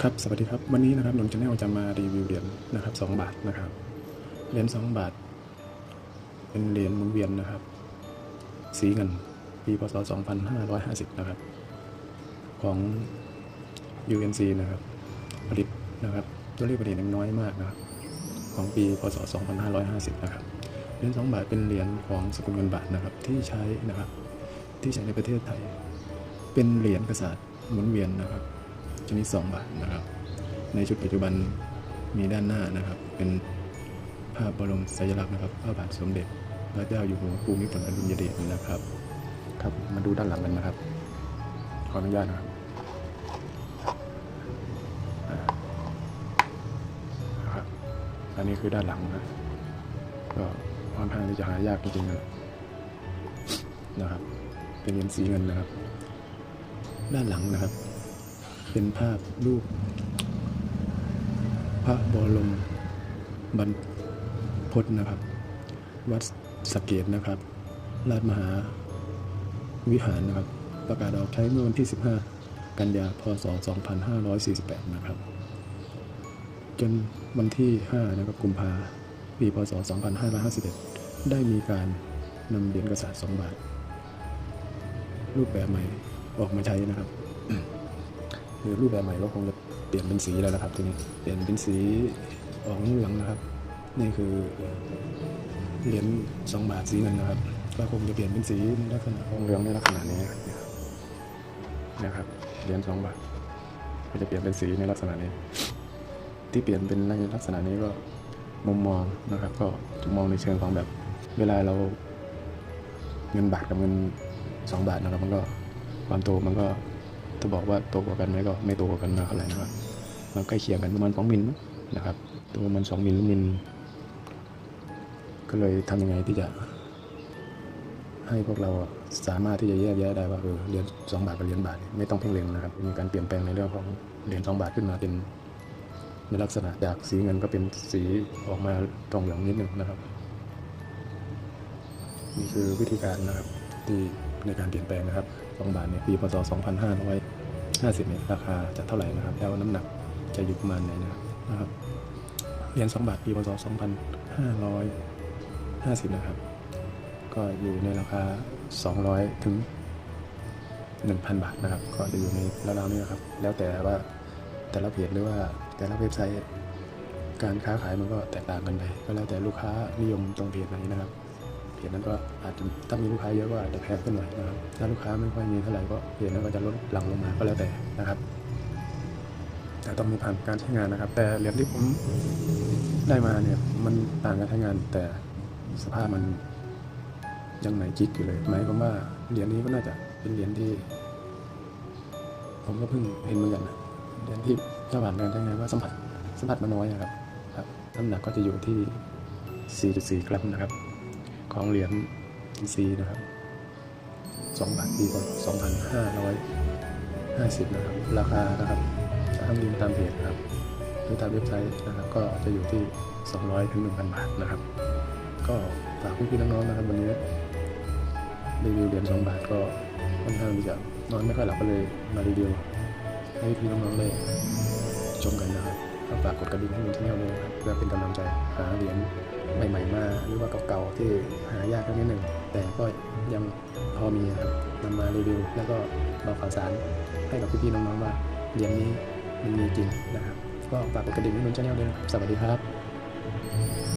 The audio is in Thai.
ครับ สวัสดีครับ วันนี้นะครับนนท์ชาแนลจะมารีวิวเหรียญนะครับสองบาทนะครับ เหรียญสองบาท เป็นเหรียญหมุนเวียนนะครับ สีเงิน ปีพศ2550นะครับ ของ UNC นะครับ ผลิตนะครับตัวเลขผลิตน้อยมากนะครับ ของปีพศ2550นะครับ เหรียญสองบาทเป็นเหรียญของสกุลเงินบาทนะครับที่ใช้นะครับ ที่ใช้ในประเทศไทย เป็นเหรียญกษัตริย์หมุนเวียนนะครับ ชนิด2บาทนะครับ ในชุดปัจจุบันมีด้านหน้านะครับ เป็นภาพบรมสัญลักษณ์นะครับพระบาทสมเด็จ พระเจ้าอยู่หัวภูมิพลอดุลยเดชนะครับ ครับมาดูด้านหลังกันนะครับ ขออนุญาตนะครับอ่าครับอันนี้คือด้านหลังนะก็ค่อนข้างที่จะหายากจริงๆนะนะครับเป็นเหรียญสีเงินนะครับ ด้านหลังนะครับ เป็นภาพรูป พระบรมบรรพตนะครับ วัดสะเกตนะครับ ราชมหาวิหารนะครับ ประกาศออกใช้เมื่อวันที่ 15 กันยาพศ 2548 นะครับ จนวันที่ 5 นะครับกุมภาปีพศ 2551 ได้มีการนำเหรียญกษัตริย์2บาท รูปแบบใหม่ออกมาใช้นะครับ หรือรูปแบบใหม่ก็คงจะเปลี่ยนเป็นสีแล้วนะครับทีนี้เปลี่ยนเป็นสีออกเหลืองนะครับ นี่คือเหรียญสองบาทสีเงินนะครับก็คงจะเปลี่ยนเป็นสีในลักษณะของเหลืองในลักษณะนี้นะครับเหรียญสองบาทก็จะเปลี่ยนเป็นสีในลักษณะนี้ ที่เปลี่ยนเป็นในลักษณะนี้ก็มุมมองนะครับ ก็มองในเชิงของแบบเวลาเราเงินบาทกับเงินสองบาทนะครับมันก็ความโตมันก็ จะบอกว่าโตกว่ากันไหมก็ไม่โตกว่ากันมากเท่าไหร่นะครับมันใกล้เคียงกันประมาณสองมิลนะครับ ตัวมันสองมิลหรือมิลก็เลยทำยังไงที่จะ ให้พวกเราสามารถที่จะแยกแยะได้ว่าเออเหรียญสองบาทกับเหรียญบาทไม่ต้องเพ่งเล็งนะครับ มีการเปลี่ยนแปลงในเรื่องของเหรียญสองบาทขึ้นมาเป็นในลักษณะจากสีเงินก็เป็นสีออกมาตรงเหลืองนิดหนึ่งนะครับ นี่คือวิธีการนะครับที่ ในการเปลี่ยนแปลงนะครับ2บาทเนี่ยปีพศ 2550เนี่ยราคาจะเท่าไหร่นะครับ แล้วน้ำหนักจะอยู่ประมาณไหนนะครับนะครับเหรียญ2บาทปีพศ 2550 นะครับ ก็อยู่ในราคา 200 ถึง 1,000 บาทนะครับ ก็จะอยู่ในราวๆนี้นะครับ แล้วแต่ว่าแต่ละเพจหรือว่าแต่ละเว็บไซต์การค้าขายมันก็แตกต่างกันไป ก็แล้วแต่ลูกค้านิยมตรงเพจไหนนะครับ เพจนั้นก็อาจจะถ้ามีลูกค้าเยอะก็อาจจะแพงขึ้นหน่อยนะครับถ้าลูกค้าไม่ค่อยมีเท่าไหร่ก็เพจนั้นก็จะลดหลั่งลงมาก็แล้วแต่นะครับ แต่ต้องมีผ่านการใช้งานนะครับ แต่เหรียญที่ผมได้มาเนี่ยมันต่างการใช้งานแต่สภาพมันยังไหนจิกอยู่เลยหมายความว่าเหรียญนี้ก็น่าจะเป็นเหรียญที่ ผมก็เพิ่งเห็นเหมือนกันนะเหรียญที่ถ้าผ่านการใช้งานว่าสัมผัสสัมผัสมันน้อยอะครับครับน้ำหนักก็จะอยู่ที่ 4.4 กรัมนะครับ ของเหรียญซีนะครับ2บาทปีก่อน2,550 นะครับ ราคานะครับถ้าทำลิงตามเพจนะครับ หรือตามเว็บไซต์นะครับ ก็จะอยู่ที่ 200ถึง1,000 บาทนะครับ ก็ฝากพี่ๆน้องๆนะครับ วันนี้รีวิวเหรียญ2บาทก็ค่อนข้างที่จะนอนไม่ค่อยหลับก็เลยมารีวิวให้พี่น้องๆได้ชมกันนะครับฝากกดกระดิ่งให้มันช่องด้วยนะครับเพื่อเป็นกำลังใจหาเหรียญ ใหม่ ๆ มาหรือว่าเก่าๆที่หายากนิดหนึ่งแต่ก็ยังพอมีครับนำมารีวิว แล้วก็บอกข่าวสารให้กับพี่ๆน้องๆว่าเหรียญนี้มันมีจริงนะครับ ก็ฝากกดกระดิ่งให้นุ่นชาแนลด้วยนะครับสวัสดีครับ